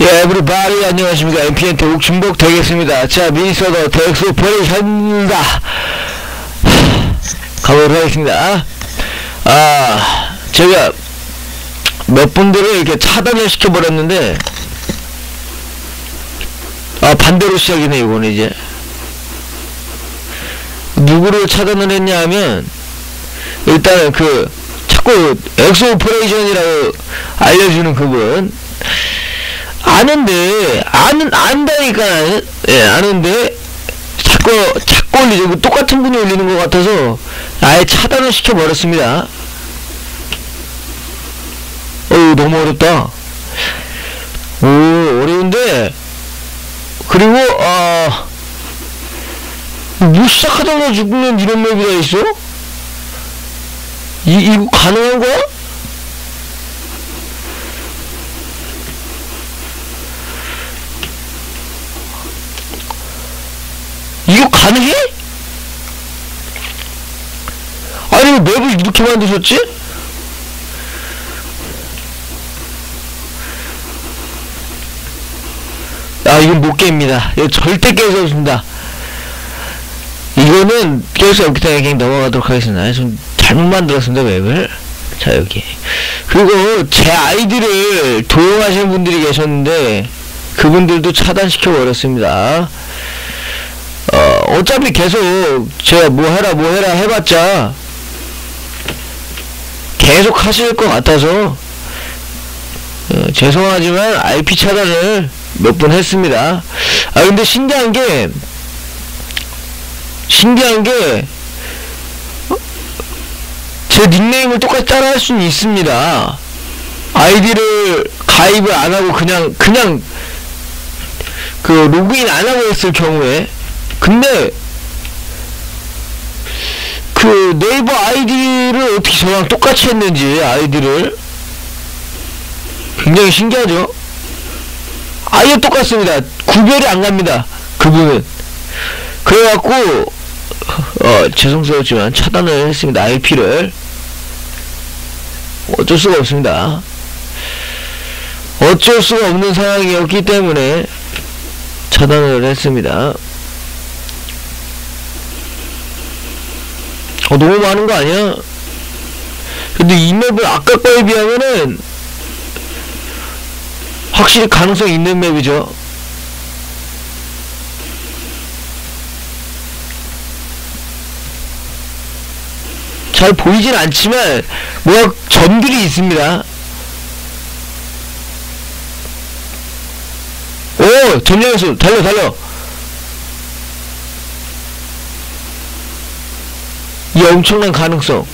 예, 에브리바디 안녕하십니까. MPN 대국 중복 되겠습니다. 자, 미니소더 덱스 오퍼레이션입니다. 가보도록 하겠습니다. 아, 제가 몇 분들을 이렇게 차단을 시켜버렸는데, 아, 반대로 시작이네, 이거는 이제. 누구를 차단을 했냐 하면, 일단은 그, 자꾸 엑소 오퍼레이션이라고 알려주는 그분, 아는데 아는 안다니까 예 아는데 자꾸 자꾸 올리죠 뭐 똑같은 분이 올리는 것 같아서 아예 차단을 시켜 버렸습니다 어우 너무 어렵다 오 어려운데 그리고 아뭐 시작하자마자 죽는 이런 맵이가 있어? 이, 이거 가능한 거야? 이거 가능해? 아니 왜 맵을 이렇게 만드셨지? 아 이건 못 깹니다. 이거 절대 깰 수 없습니다. 이거는 깰 수 없기 때문에 그냥 넘어가도록 하겠습니다. 좀 잘못 만들었습니다 맵을. 자 여기. 그리고 제 아이디를 도용하시는 분들이 계셨는데 그분들도 차단시켜 버렸습니다 어, 어차피 계속 제가 뭐 해라 뭐 해라 해봤자 계속 하실 것 같아서 어, 죄송하지만 IP 차단을 몇 번 했습니다. 아 근데 신기한 게 신기한 게 제 닉네임을 똑같이 따라할 수는 있습니다. 아이디를 가입을 안 하고 그냥 그냥 그 로그인 안 하고 했을 경우에 근데 그 네이버 아이디를 어떻게 저랑 똑같이 했는지 아이디를 굉장히 신기하죠? 아예 똑같습니다. 구별이 안 갑니다 그분은. 그래갖고 어 죄송스럽지만 차단을 했습니다 IP를. 어쩔 수가 없습니다. 어쩔 수가 없는 상황이었기 때문에 차단을 했습니다 어, 너무 많은 거 아니야? 근데 이 맵은 아까 거에 비하면은 확실히 가능성 있는 맵이죠. 잘 보이진 않지만 뭐가 점들이 있습니다. 오! 점령했어. 달려 달려. 이 엄청난 가능성.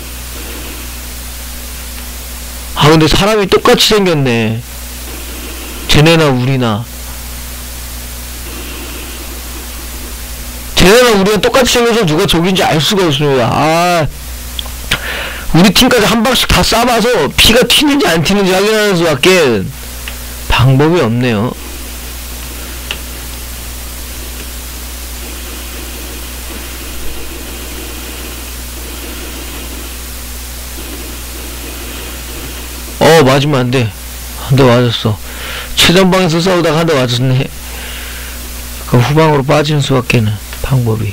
아, 근데 사람이 똑같이 생겼네. 쟤네나 우리나. 쟤네나 우리가 똑같이 생겨서 누가 적인지 알 수가 없습니다. 아, 우리 팀까지 한 방씩 다 쏴봐서 피가 튀는지 안 튀는지 확인하는 수밖에 방법이 없네요. 어 맞으면 안 돼. 한 대 맞았어. 최전방에서 싸우다가 한 대 맞았네. 그 후방으로 빠지는 수밖에는 방법이.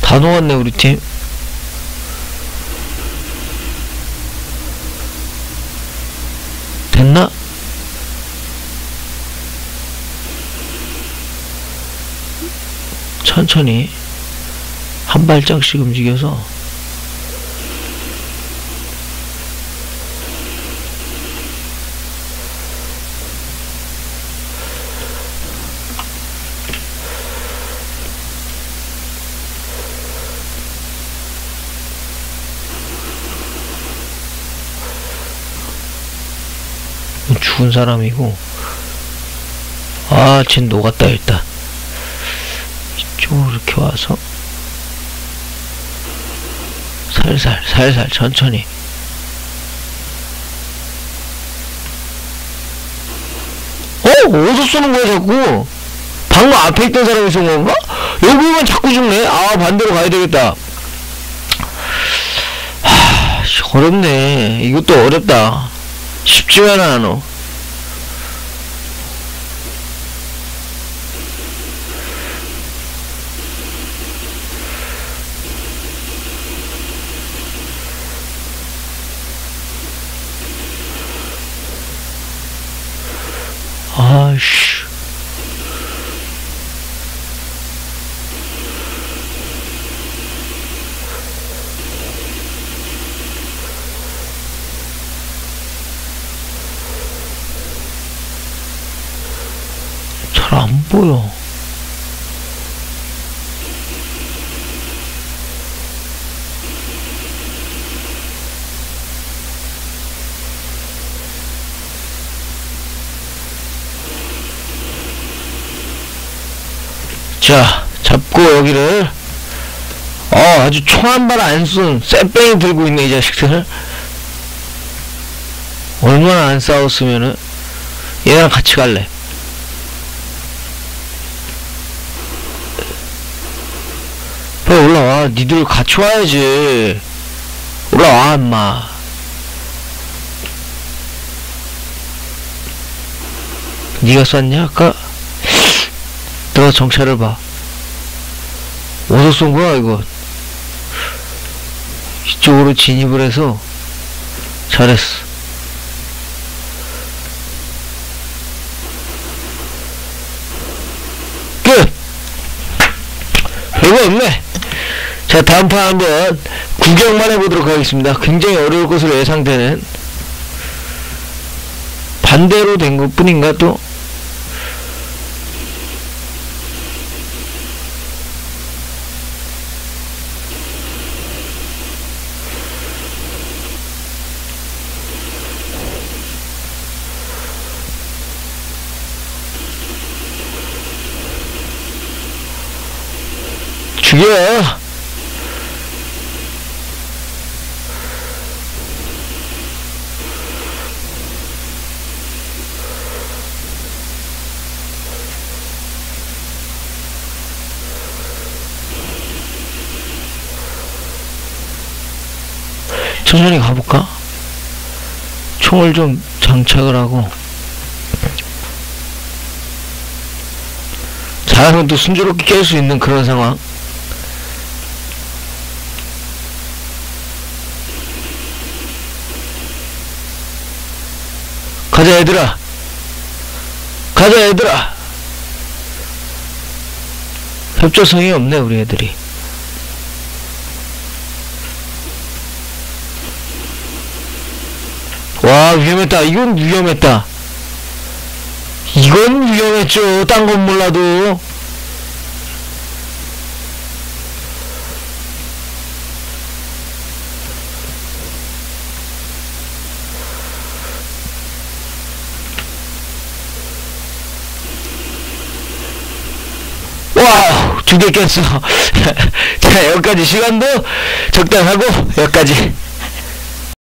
다 녹았네 우리 팀 됐나? 천천히 한 발짝씩 움직여서 죽은 사람이고. 아, 쟨 녹았다 일단 이쪽으로 이렇게 와서 살살 살살 천천히. 오! 어디서 쏘는 거야 자꾸? 방금 앞에 있던 사람이 쏜 건가? 여기만 자꾸 죽네. 아 반대로 가야 되겠다. 하 씨, 어렵네. 이것도 어렵다. 쉽지만 않아 아씨 잘 안 보여. 자, 잡고 여기를 어, 아주 총 한 발안쏜 쇠뺑이 들고 있네 이 자식들. 얼마나 안 싸웠으면은 얘랑 같이 갈래. 빨리 올라와. 니들 같이 와야지. 올라와, 임마. 니가 쐈냐, 아까? 너가 정찰을 봐. 어디서 쏜 거야, 이거? 이쪽으로 진입을 해서 잘했어. 끝! 별거 없네. 자, 다음 판 한번 구경만 해보도록 하겠습니다. 굉장히 어려울 것으로 예상되는 반대로 된 것 뿐인가 또? 죽여! 천천히 가볼까? 총을 좀 장착을 하고. 잘하면 또 순조롭게 깰 수 있는 그런 상황. 가자 얘들아. 가자 얘들아. 협조성이 없네 우리 애들이 와 위험했다 이건 위험했다 이건 위험했죠 딴 건 몰라도 와, 두 개 깼어. 자, 여기까지 시간도 적당하고, 여기까지.